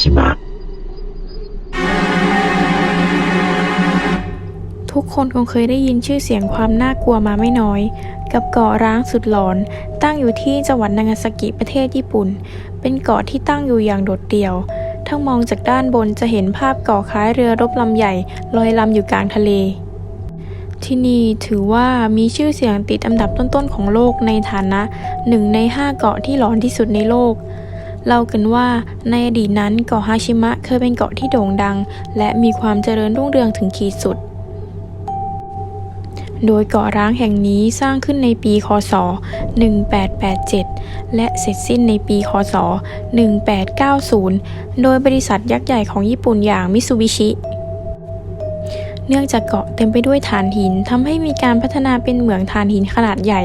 ชิมะ ทุกคนคงเคยได้ยินชื่อเสียงความน่ากลัวมาไม่น้อย กับเกาะร้างสุดหลอน ตั้งอยู่ที่จังหวัดนางาซากิประเทศญี่ปุ่น เป็นเกาะที่ตั้งอยู่อย่างโดดเดี่ยวถ้ามองจากด้านบนจะเห็นภาพเกาะคล้ายเรือรบลำใหญ่ลอยลำอยู่กลางทะเลที่นี่ถือว่ามีชื่อเสียงติดอันดับต้นๆของโลกในฐานะหนึ่งในห้าเกาะที่หลอนที่สุดในโลก เล่ากันว่าในอดีตนั้นเกาะฮาชิมะเคยเป็นเกาะที่โด่งดัง และมีความเจริญรุ่งเรืองถึงขีดสุด โดยเกาะร้างแห่งนี้สร้างขึ้นในปีคศ 1887 และเสร็จสิ้นในปีคศ 1890 โดยบริษัทยักษ์ใหญ่ของญี่ปุ่นอย่างมิ t ซูบิชิ เนื่องจากเกาะเต็มไปด้วยถ่านหินทำให้มีการพัฒนาเป็นเหมืองถ่านหินขนาดใหญ่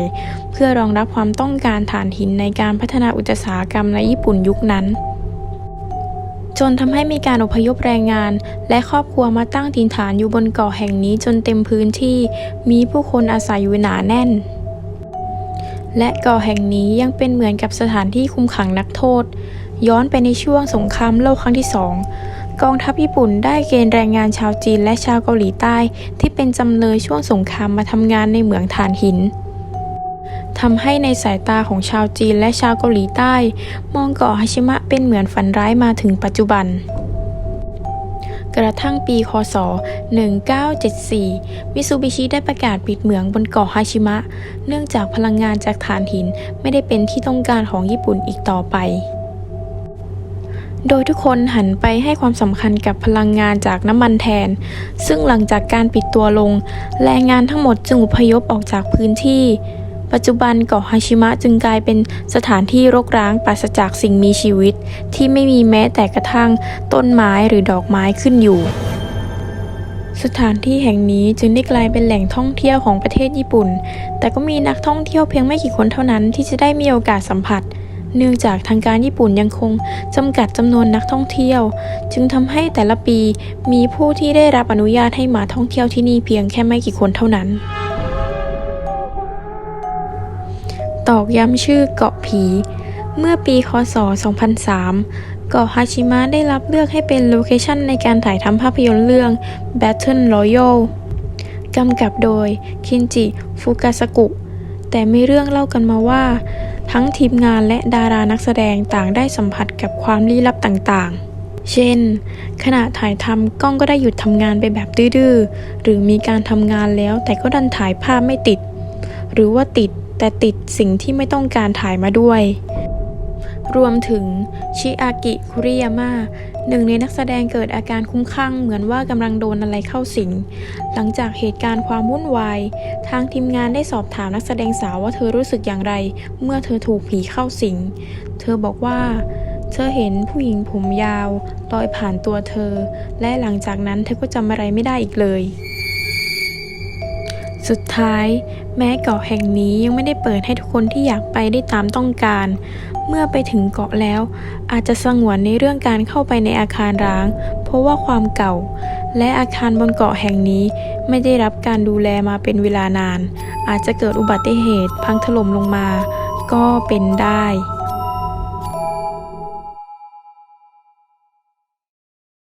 เพื่อรองรับความต้องการถ่านหินในการพัฒนาอุตสาหกรรมในญี่ปุ่นยุคนั้น จนทำให้มีการอพยพแรงงาน และครอบครัวมาตั้งถิ่นฐานอยู่บนเกาะแห่งนี้จนเต็มพื้นที่ มีผู้คนอาศัยอยู่หนาแน่น และเกาะแห่งนี้ยังเป็นเหมือนกับสถานที่คุมขังนักโทษ ย้อนไปในช่วงสงครามโลกครั้งที่สอง กองทัพญี่ปุ่นได้เกณฑ์แรงงานชาวจีนและชาวเกาหลีใต้ ที่เป็นจำเลยช่วงสงครามมาทำงานในเหมืองถ่านหินทำให้ในสายตาของชาวจีนและชาวเกาหลีใต้ มองเกาะฮาชิมะเป็นเหมือนฝันร้ายมาถึงปัจจุบัน กระทั่งปีคศ 1974 มิซูบิชิได้ประกาศปิดเหมืองบนเกาะฮาชิมะ เนื่องจากพลังงานจากถ่านหินไม่ได้เป็นที่ต้องการของญี่ปุ่นอีกต่อไป โดยทุกคนหันไปให้ความสำคัญกับพลังงานจากน้ำมันแทน ซึ่งหลังจากการปิดตัวลง แรงงานทั้งหมดจึงอพยพออกจากพื้นที่ ปัจจุบันเกาะฮาชิมะจึงกลายเป็นสถานที่รกร้างปราศจากสิ่งมีชีวิต ที่ไม่มีแม้แต่กระทั่งต้นไม้หรือดอกไม้ขึ้นอยู่สถานที่แห่งนี้จึงได้กลายเป็นแหล่งท่องเที่ยวของประเทศญี่ปุ่น แต่ก็มีนักท่องเที่ยวเพียงไม่กี่คนเท่านั้นที่จะได้มีโอกาสสัมผัส เนื่องจากทางการญี่ปุ่นยังคงจำกัดจำนวนนักท่องเที่ยว จึงทำให้แต่ละปีมีผู้ที่ได้รับอนุญาตให้มาท่องเที่ยวที่นี่เพียงแค่ไม่กี่คนเท่านั้น ตอกย้ำชื่อเกาะผี เมื่อปีคศ 2003 เกาะฮาชิมะได้รับเลือกให้เป็นโลเคชันในการถ่ายทำภาพยนตร์เรื่อง Battle Royale กำกับโดยคินจิ ฟุกาสกุ แต่มีเรื่องเล่ากันมาว่า ทั้งทีมงานและดารานักแสดงต่างได้สัมผัสกับความลี้ลับต่างๆ เช่น ขณะถ่ายทำกล้องก็ได้หยุดทำงานไปแบบดื้อๆ หรือมีการทำงานแล้วแต่ก็ดันถ่ายภาพไม่ติด หรือว่าติดแต่ติดสิ่งที่ไม่ต้องการถ่ายมาด้วย รวมถึงชิอากิคุริยาม่า หนึ่งในนักแสดงเกิดอาการคุ้มคลั่งเหมือนว่ากำลังโดนอะไรเข้าสิง หลังจากเหตุการณ์ความวุ่นวาย ทางทีมงานได้สอบถามนักแสดงสาวว่าเธอรู้สึกอย่างไร เมื่อเธอถูกผีเข้าสิง เธอบอกว่า เธอเห็นผู้หญิงผมยาวลอยผ่านตัวเธอ และหลังจากนั้นเธอก็จำอะไรไม่ได้อีกเลย สุดท้าย แม้เกาะแห่งนี้ยังไม่ได้เปิดให้ทุกคนที่อยากไปได้ตามต้องการ เมื่อไปถึงเกาะแล้ว อาจจะสงวนในเรื่องการเข้าไปในอาคารร้าง เพราะว่าความเก่า และอาคารบนเกาะแห่งนี้ไม่ได้รับการดูแลมาเป็นเวลานาน อาจจะเกิดอุบัติเหตุพังถล่มลงมา ก็เป็นได้